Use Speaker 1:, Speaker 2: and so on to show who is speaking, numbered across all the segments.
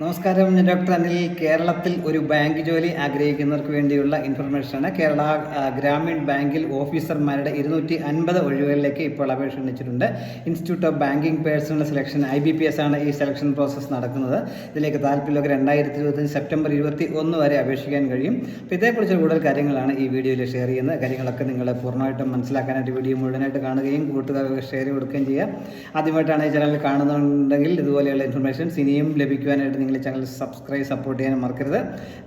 Speaker 1: നമസ്കാരം ഡോക്ടർ അനിൽ. കേരളത്തിൽ ഒരു ബാങ്ക് ജോലി ആഗ്രഹിക്കുന്നവർക്ക് വേണ്ടിയുള്ള ഇൻഫർമേഷൻ ആണ് കേരള ഗ്രാമീൺ ബാങ്കിൽ ഓഫീസർമാരുടെ ഇരുന്നൂറ്റി അൻപത് ഒഴിവുകളിലേക്ക് ഇപ്പോൾ അപേക്ഷ ക്ഷണിച്ചിട്ടുണ്ട് institute of banking personnel selection I B P S ആണ് ഈ സെലക്ഷൻ പ്രോസസ്സ് നടക്കുന്നത്. ഇതിലേക്ക് താല്പര്യമുള്ളവർ രണ്ടായിരത്തി ഇരുപത്തഞ്ച് സെപ്റ്റംബർ ഇരുപത്തി ഒന്ന് വരെ അപേക്ഷിക്കാൻ കഴിയും. അപ്പോൾ ഇതേക്കുറിച്ച് കൂടുതൽ കാര്യങ്ങളാണ് ഈ വീഡിയോയിൽ ഷെയർ ചെയ്യുന്നത്. കാര്യങ്ങളൊക്കെ നിങ്ങൾ പൂർണമായിട്ടും മനസ്സിലാക്കാനായിട്ട് വീഡിയോ മുഴുവനായിട്ട് കാണുകയും കൂട്ടുകാർക്ക് ഷെയർ കൊടുക്കുകയും ചെയ്യുക. ആദ്യമായിട്ടാണ് ഈ ചാനൽ കാണുന്നുണ്ടെങ്കിൽ ഇതുപോലെയുള്ള ഇൻഫർമേഷൻസ് ഇനിയും ലഭിക്കുവാനായിട്ട് നിങ്ങൾ ചാനൽ സബ്സ്ക്രൈബ് സപ്പോർട്ട് ചെയ്യാൻ മറക്കരുത്.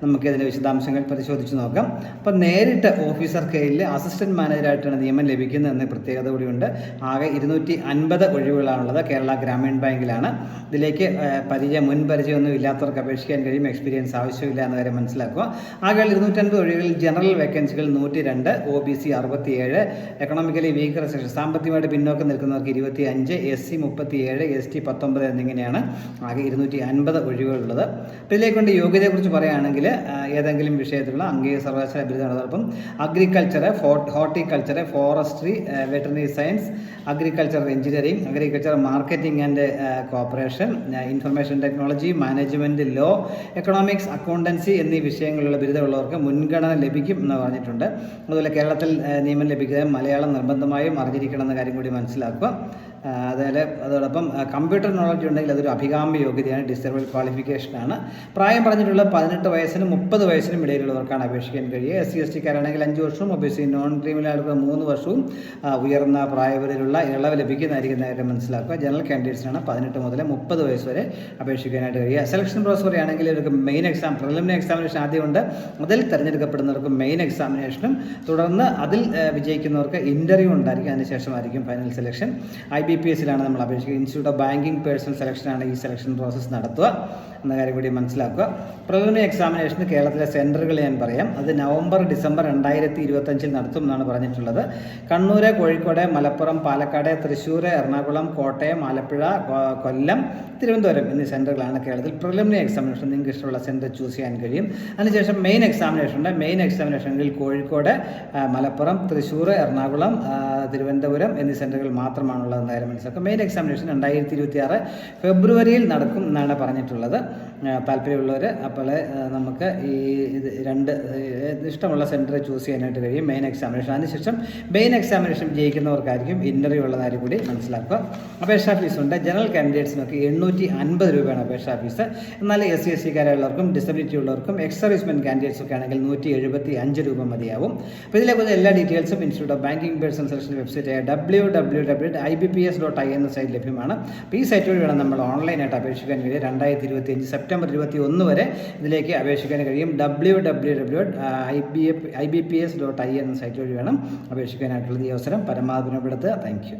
Speaker 1: നമുക്ക് ഇതിന്റെ വിശദാംശങ്ങൾ പരിശോധിച്ച് നോക്കാം. അപ്പോൾ നേരിട്ട് ഓഫീസർ കയ്യിൽ അസിസ്റ്റന്റ് മാനേജറായിട്ടാണ് നിയമം ലഭിക്കുന്നത് എന്ന പ്രത്യേകത കൂടിയുണ്ട്. ആകെ ഇരുന്നൂറ്റി അൻപത് ഒഴിവുകളാണുള്ളത് കേരള ഗ്രാമീൺ ബാങ്കിലാണ്. ഇതിലേക്ക് പരിചയം മുൻ പരിചയമൊന്നും ഇല്ലാത്തവർക്ക് അപേക്ഷിക്കാൻ കഴിയും. എക്സ്പീരിയൻസ് ആവശ്യമില്ല എന്ന് വരെ മനസ്സിലാക്കുക. ആകെ ഇരുന്നൂറ്റൻപത് ഒഴിവുകളിൽ ജനറൽ വേക്കൻസികൾ നൂറ്റി രണ്ട് ഒ ബി സി അറുപത്തിയേഴ് എക്കണോമിക്കലി വീക്കർ സെക്ഷൻ സാമ്പത്തികമായിട്ട് പിന്നോക്കം നിൽക്കുന്നവർക്ക് ഇരുപത്തി അഞ്ച് എസ് സി മുപ്പത്തിയേഴ് എസ് ടി പത്തൊമ്പത് എന്നിങ്ങനെയാണ് ആകെ ഇരുന്നൂറ്റി അൻപത് ഒഴിവുകളുള്ളത് അപ്പോൾ ഇതിലേക്കൊണ്ട് യോഗ്യതയെക്കുറിച്ച് പറയുകയാണെങ്കിൽ ഏതെങ്കിലും വിഷയത്തിലുള്ള അംഗീക സർവകലാശാല ബിരുദത്തോടൊപ്പം agriculture horticulture forestry veterinary science agriculture engineering agriculture marketing and cooperation information technology management law economics accountancy എന്നീ വിഷയങ്ങളിലുള്ള ബിരുദമുള്ളവർക്ക് മുൻഗണന ലഭിക്കും എന്ന് പറഞ്ഞിട്ടുണ്ട്. അതുപോലെ കേരളത്തിൽ നിയമം ലഭിക്കുന്നത് മലയാളം നിർബന്ധമായും അറിഞ്ഞിരിക്കണം എന്ന കാര്യം കൂടി മനസ്സിലാക്കുക. അതുപോലെ അതോടൊപ്പം കമ്പ്യൂട്ടർ നോളജ് ഉണ്ടെങ്കിൽ അതൊരു അഭികാമ്യ യോഗ്യതയാണ് ഡിസേബിൾ ക്വാളിഫിക്കേഷനാണ് പ്രായം പറഞ്ഞിട്ടുള്ള പതിനെട്ട് വയസ്സിനും മുപ്പത് വയസ്സിനും ഇടയിലുള്ളവർക്കാണ് അപേക്ഷിക്കാൻ കഴിയുക. എസ് സി എസ് ടിക്കാരാണെങ്കിൽ അഞ്ച് വർഷവും ഒ ബി സി നോൺ ക്രീമിലാർക്ക് മൂന്ന് വർഷവും ഉയർന്ന പ്രായവരിലുള്ള ഇളവ് ലഭിക്കുന്നതായിരിക്കും നേരെ മനസ്സിലാക്കുക. ജനറൽ കാൻഡിഡേറ്റ്സിനാണ് പതിനെട്ട് മുതൽ മുപ്പത് വയസ്സ് വരെ അപേക്ഷിക്കാനായിട്ട് കഴിയുക. സെലക്ഷൻ പ്രോസസ് പറയുകയാണെങ്കിൽ ഇവർക്ക് മെയിൻ എക്സാം പ്രിലിമിനറി എക്സാമിനേഷൻ ആദ്യമുണ്ട് അതിൽ തിരഞ്ഞെടുക്കപ്പെടുന്നവർക്ക് മെയിൻ എക്സാമിനേഷനും തുടർന്ന് അതിൽ വിജയിക്കുന്നവർക്ക് ഇന്റർവ്യൂ ഉണ്ടായിരിക്കും. അതിനുശേഷമായിരിക്കും final selection I B P എസിലാണ് നമ്മൾ അപേക്ഷിക്കുക. ഇൻസ്റ്റിറ്റ്യൂട്ട് ഓഫ് ബാങ്കിങ് പേഴ്സണൽ സെലക്ഷനാണ് ഈ സെലക്ഷൻ പ്രോസസ്സ് നടത്തുക എന്ന കാര്യം കൂടി മനസ്സിലാക്കുക. പ്രിലിമിനറി എക്സാമിനേഷൻ കേരളത്തിലെ സെന്ററുകൾ ഞാൻ പറയാം. അത് നവംബർ ഡിസംബർ രണ്ടായിരത്തി ഇരുപത്തഞ്ചിൽ നടത്തും എന്നാണ് പറഞ്ഞിട്ടുള്ളത്. കണ്ണൂർ കോഴിക്കോട് മലപ്പുറം പാലക്കാട് തൃശ്ശൂർ എറണാകുളം കോട്ടയം ആലപ്പുഴ കൊല്ലം തിരുവനന്തപുരം എന്നീ സെന്ററുകളാണ് കേരളത്തിൽ പ്രിലിമിനറി എക്സാമിനേഷൻ നിങ്ങൾക്ക് ഇഷ്ടമുള്ള സെന്റർ ചൂസ് ചെയ്യാൻ കഴിയും. അതിനുശേഷം മെയിൻ എക്സാമിനേഷൻ ഉണ്ട്. മെയിൻ എക്സാമിനേഷനിൽ കോഴിക്കോട് മലപ്പുറം തൃശ്ശൂർ എറണാകുളം തിരുവനന്തപുരം എന്നീ സെന്ററുകൾ മാത്രമാണുള്ളതെന്ന് കാര്യം മനസ്സിലാക്കുക മെയിൻ എക്സാമിനേഷൻ രണ്ടായിരത്തി ഇരുപത്തി ഫെബ്രുവരിയിൽ നടക്കും എന്നാണ് പറഞ്ഞിട്ടുള്ളത്. താല്പര്യമുള്ളവർ അപ്പോൾ നമുക്ക് ഈ ഇത് രണ്ട് ഇഷ്ടമുള്ള സെന്റർ ചൂസ് ചെയ്യാനായിട്ട് കഴിയും. മെയിൻ എക്സാമിനേഷൻ അതിനുശേഷം മെയിൻ എക്സാമിനേഷൻ ജയിക്കുന്നവർക്കായിരിക്കും ഇന്റർവ്യൂ ഉള്ള കാര്യം കൂടി മനസ്സിലാക്കുക. അപേക്ഷാ ഫീസ് ഉണ്ട്. ജനറൽ കാൻഡിഡേറ്റ്സിനൊക്കെ എണ്ണൂറ്റി അൻപത് രൂപയാണ് അപേക്ഷാ ഫീസ് എന്നാൽ എസ് സി എസ് സിക്കാരുള്ളവർക്കും ഡിസബിലിറ്റി ഉള്ളവർക്കും എക്സ് സർവീസ്മെൻ കാൻഡിഡേറ്റ്സ് ഒക്കെ ആണെങ്കിൽ നൂറ്റി എഴുപത്തി അഞ്ച് രൂപ മതിയാവും. അപ്പോൾ ഇതിലെക്കുറിച്ച് എല്ലാ ഡീറ്റെയിൽസും institute of banking person selection വെബ്സൈറ്റായ W W W I B P S dot I എന്ന സൈറ്റ് ലഭ്യമാണ്. അപ്പോൾ ഈ സൈറ്റ് വഴി വേണം നമ്മൾ ഓൺലൈനായിട്ട് അപേക്ഷിക്കാൻ. കഴിയും രണ്ടായിരത്തി ഇരുപത്തി അഞ്ച് സെപ്റ്റംബർ ഇരുപത്തി ഒന്ന് വരെ ഇതിലേക്ക് അപേക്ഷിക്കാൻ കഴിയും. W W W I B I B P S dot I എന്ന സൈറ്റ് വഴി വേണം അപേക്ഷിക്കാനായിട്ടുള്ളത് ഈ അവസരം. പരമാവധി താങ്ക് യു